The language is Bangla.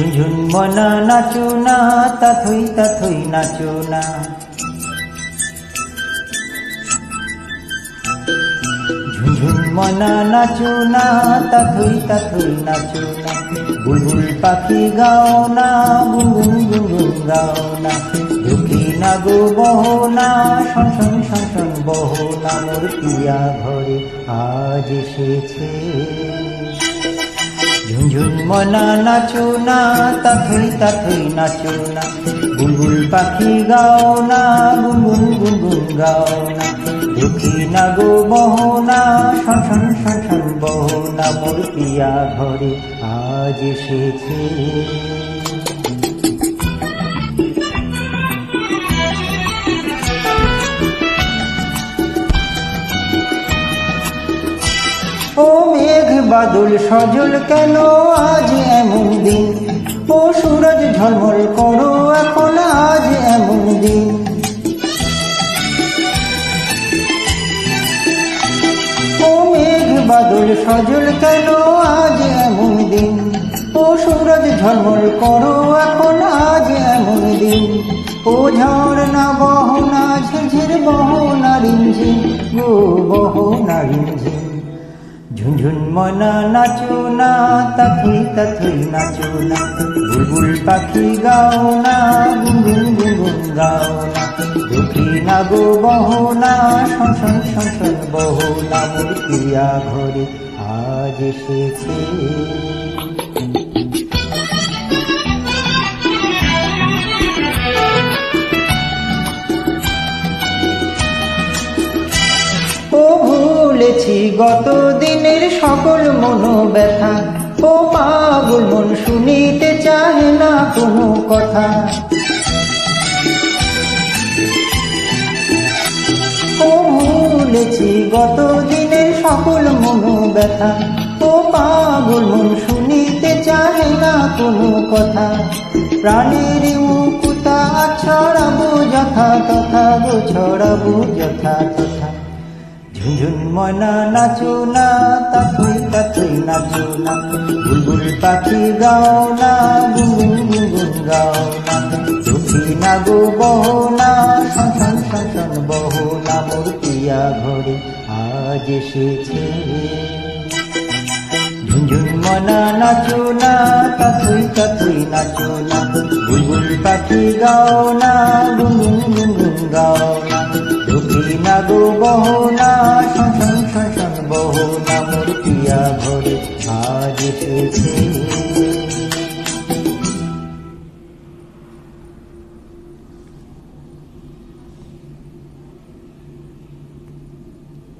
ঝুনঝুন মনা নাচো না তাথই তাথই নাচো না ঝুনঝুন মনা নাচো না তাথই তাথই নাচো না বুলবুল পাখি গাও না গুনগুন গুনগুন গাও না দুঃখী না গো বহো না শন শন শন শন না মোর পিয়া ঘরে আজ এসেছে। ঝুনঝুন মনা নাচো না তাথুই তাথুই নাচো না বুলবুল পাখি গাও না গুনগুন গুনগুন গাও না দুঃখী না গো বহো না শন শন শন শন বহো না মোর পিয়া ঘরে আজ এসেছে বাদল সজল কেন আজ এমন দিন? ও সুরজ ঝলমল করো এখন আজ এমন দিন। ও মেঘ বাদল সজল কেন আজ এমন দিন? ও সুরজ ঝলমল করো এখন আজ এমন দিন। ও ঝড় না বহ না ঝিঝির বহ না রিমঝিম গো বহ না রিমঝিম। ঝুনঝুন মনা নাচো না তাথই তাথই নাচো না। বুলবুল পাখি গাও না, গুনগুন গুনগুন গাও না। দুঃখী না গো বহো না শন শন শন শন বহো না মোর প্রিয়া ঘরে আজ এসেছে। ও ভুলেছি গত সকল মনোব্যথা ও পাগল মন, শুনিতে চাহে না কোনো কথা। ও ভুলেছি গত দিনের সকল মনোব্যথা ও পাগল মন, শুনিতে চাহে না কোনো কথা। প্রাণের মুকুতা ছড়াবো যথা তথা গো, ছড়াবো যথা তথা ঝুনঝুন মনা নাচো না তাথই তাথই নাচো না। বুলবুল পাখি গাও না, গুনগুন গুনগুন গাও না। দুঃখী না গো বহো না, শন শন বহো না মোর পিয়া ঘরে আজ এসেছে। ঝুনঝুন মনা নাচো না তাথই তাথই নাচো না। বুলবুল পাখি গাও না, গুনগুন গুনগুন গাও না। দুঃখী না গো বহো না ঘরে আজ এসেছে